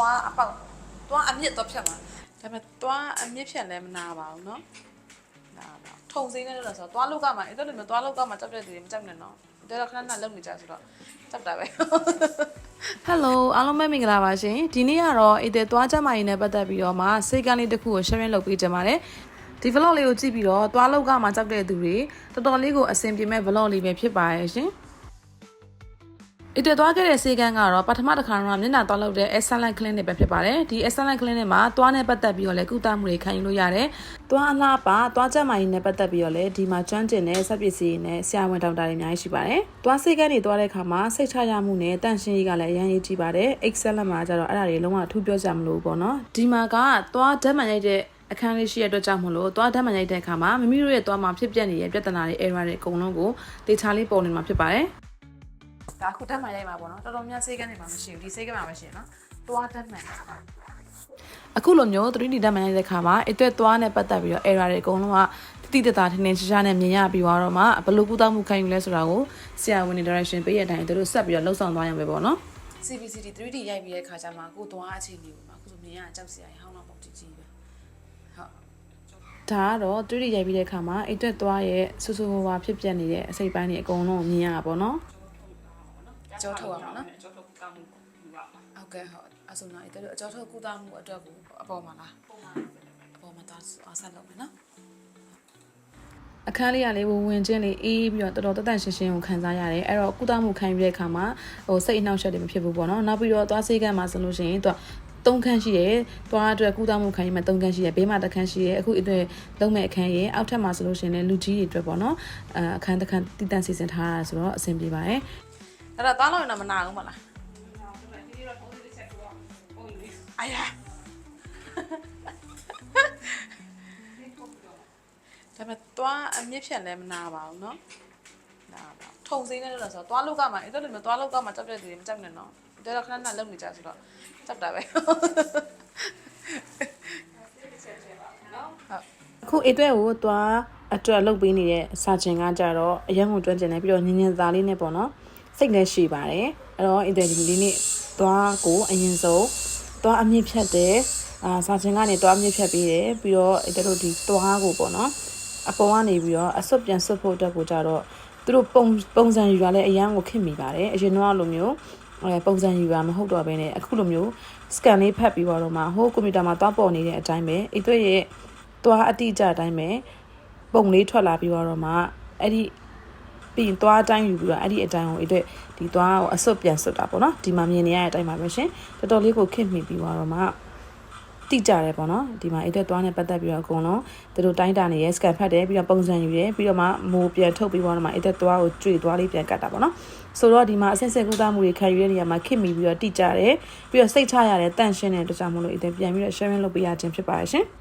သွားအပေါက်သွားအမြင့်တော့ဖြတ်မှာဒါပေမဲ့သွားအမြင့်ဖြတ်လည်းမနာပါဘူးเนาะနာပါထုံစင်းနေလို့ဆိုတော့သွားလောက်ကမှအဲ့တော့လည်းသွားလောက်ကမှကြောက်တဲ့သူတွေမကြောက်နဲ့နော်တော်တော်ခဏခဏလုံနေကြဆိုတော့ကြောက်တာပဲ ဟယ်လိုအားလုံးပဲမင်္ဂလာပါရှင်ဒီနေ့ကတော့အေးတဲ့သွားကြမ်းမာရေးနဲ့ပတ်သက်ပြီးတော့မှစိတ်ကန်းလေးတစ်ခုကို sharing လုပ်ပေးကြပါတယ်ဒီ vlog လေးကိုကြည့်ပြီးတော့သွားလောက်ကမှကြောက်တဲ့သူတွေတော်တော်လေးကိုအဆင်ပြေမဲ့ vlog လေးပဲဖြစ်ပါရဲ့ရှင် အတက်သွားခဲ့တဲ့စေကန်းကတော့ပထမတစ်ခါတော့မျက်နှာသွားလောက်တဲ့ excellent clinic ပဲဖြစ်ပါတယ်ဒီ excellent clinic မှာသွားနဲ့ပတ်သက်ပြီးတော့လည်းကုသမှုတွေခံယူလို့ရတယ်သွားအလားပါသွားချက်မိုင်းနဲ့ပတ်သက်ပြီးတော့လည်းဒီမှာကျွမ်းကျင်တဲ့ဆက်ပစ္စည်းတွေနဲ့ဆရာဝန်ဒေါက်တာတွေအများကြီးရှိပါတယ်သွားစေကန်းတွေသွားတဲ့အခါမှာစိတ်ချရမှုနဲ့တန့်ရှင်းရေးကလည်းအရင်ရေးကြည့်ပါတယ် excellent မှာကျတော့အဲ့ဒါတွေလုံးဝထူးပြောကြမလို့ပေါ့နော်ဒီမှာကသွားဓာတ်မှန်ရိုက်တဲ့အခန်းလေးရှိရတဲ့အတွက်ကြောင့်မလို့သွားဓာတ်မှန်ရိုက်တဲ့အခါမှာမမီတို့ရဲ့သွားမှာဖြစ်ပျက်နေတဲ့ပြဿနာတွေ error တွေအကုန်လုံးကိုတေချာလေးပုံနေမှာဖြစ်ပါတယ် ဒါအခုဓာတ်မှန်ရိုက်မှာပေါ့နော်တော်တော်များစေကန်းတွေမှာမရှိဘူးဒီစေကန်းမှာမရှိရင်နော်သွားဓာတ်မှန်အခုလိုမျိုး 3D ဓာတ်မှန်ရိုက်တဲ့အခါမှာအတွက်သွားနဲ့ပတ်သက်ပြီးတော့ error တွေအကုန်လုံးကတိတိတသားထင်ထင်ရှားရှားနဲ့မြင်ရပြီးတော့မှဘယ်လိုကုသမှုခံယူလဲဆိုတာကိုဆရာဝန်တွေ direction ပေးရတဲ့အတိုင်းတို့ဆက်ပြီးတော့လှုပ်ဆောင်သွားရမယ်ပေါ့နော် CBCD 3D ရိုက်ပြီးတဲ့အခါကျမှကိုသွားအခြေအနေကိုမှအခုဆိုမြင်ရကြောက်စရာဟောင်းတော့ပေါ့ကြည့်ကြည့်ပဲဟုတ်ဒါကတော့ 3D ရိုက်ပြီးတဲ့အခါမှာအိတ်သက်သွားရဲ့ဆူဆူဝါဝါဖြစ်ပြနေတဲ့အစိတ်ပိုင်းတွေအကုန်လုံးကိုမြင်ရတာပေါ့နော် ကြောထုတ်ရမှာနော်ကျောထုတ်ကောင်းမှုယူပါပါဟုတ်ကဲ့ဟုတ်အဆုံတော့အိတ်သက်တို့အကြောထုတ်ကုသမှုအတွက်ကိုအပေါ်မှာလားအပေါ်မှာသားအဆက်လုပ်မယ်နော်အခန်းလေးကလေးဝင်ဝင်ချင်းလေးအေးပြီးတော့တော်တော်တက်တန့်ရှင်းရှင်းကိုခံစားရတယ်အဲ့တော့ကုသမှုခံယူတဲ့အခါမှာဟိုစိတ်အနှောက်အယှက်တွေမဖြစ်ဘူးပေါ့နော်နောက်ပြီးတော့သွားစေးကမ်းမှာဆိုလို့ရှိရင်သူကသုံးခန်းရှိတယ်။သွားအတွက်ကုသမှုခံယူမဲ့သုံးခန်းရှိတယ်။ဘေးမှာတစ်ခန်းရှိတယ်။အခုအတွက်လုံးမဲ့အခန်းရဲ့အောက်ထပ်မှာဆိုလို့ရှိရင်လည်းလူကြီးတွေအတွက်ပေါ့နော်။အဲအခန်းတစ်ခန်းတည်တံ့စီစဉ်ထားတာဆိုတော့အဆင်ပြေပါတယ်။ အဲ့တော့သွားလို့ရင်တော့မနာဘူးမလားဒီနေ့တော့ပုံလေးချက်တော့ပုံလေး။အာယာဒါပေမဲ့သွားအမြင့်ဖြတ်လည်းမနာပါဘူးနော်။နာပါထုံစင်းနေလို့ဆိုတော့သွားလောက်ကမှအဲ့တော့လည်းသွားလောက်ကမှကြောက်တဲ့သူတွေမကြောက်နဲ့နော်။တော်တော်ခဏခဏလုံနေကြဆိုတော့ကြောက်တာပဲ။အခုအတွေ့ကိုသွားအတွက်လုပ်ပေးနေတဲ့စာချင်ကကြတော့အရင်ကကျွမ်းကျင်နေပြီးတော့ညင်ညင်သားလေးနဲ့ပေါ့နော် စိတ်လည်းရှိပါတယ်အဲ့တော့အတွေ့ဒီလေးနေ့သွားကိုအရင်ဆုံးသွားအမြင့်ဖြတ်တယ်အာစာချင်ကနေသွားအမြင့်ဖြတ်ပေးတယ်ပြီးတော့အတွေ့တို့ဒီသွားကိုပေါ့နော်အပေါ်ကနေပြီးတော့အစွတ်ပြန်စွတ်ဖို့အတွက်ကိုကြတော့သူတို့ပုံပုံစံယူရလဲအရန်ကိုခင်မိပါတယ်အရင်တော့လိုမျိုးအဲပုံစံယူရမဟုတ်တော့ဘဲနဲ့အခုလိုမျိုး scan လေးဖတ်ပြီးတော့မှဟိုကွန်ပျူတာမှာသွားပေါ်နေတဲ့အတိုင်းပဲအတွေ့ရဲ့သွားအတိအကျအတိုင်းပဲပုံလေးထွက်လာပြီးတော့မှအဲ့ဒီ ပြီးရင်သွားအတိုင်းယူပြီးတော့အဲ့ဒီအတိုင်းကိုအဲ့အတွက်ဒီသွားကိုအစွတ်ပြန်စွတ်တာပေါ့နော်ဒီမှာမြင်နေရတဲ့အတိုင်းပါပဲရှင်တော်တော်လေးကိုခင့်မိပြီးတော့မှတိကျတယ်ပေါ့နော်ဒီမှာအဲ့အတွက်သွားနဲ့ပတ်သက်ပြီးတော့အကုန်လုံးသူတို့တိုင်းတာနေရဲ scan ဖတ်တယ်ပြီးတော့ပုံစံယူတယ်ပြီးတော့မှမိုးပြန်ထုတ်ပြီးတော့မှအဲ့အတွက်သွားကိုကြွေသွားလေးပြန်ကတ်တာပေါ့နော်ဆိုတော့ဒီမှာအဆင့်ဆင့်ကုသမှုတွေခံယူရတဲ့နေရာမှာခင့်မိပြီးတော့တိကျတယ်ပြီးတော့စိတ်ချရတယ်တန့်ရှင်းတဲ့အတွက်ကြောင့်မလို့အဲ့အတွက်ပြန်ပြီးတော့ sharing လုပ်ပေးရခြင်းဖြစ်ပါတယ်ရှင်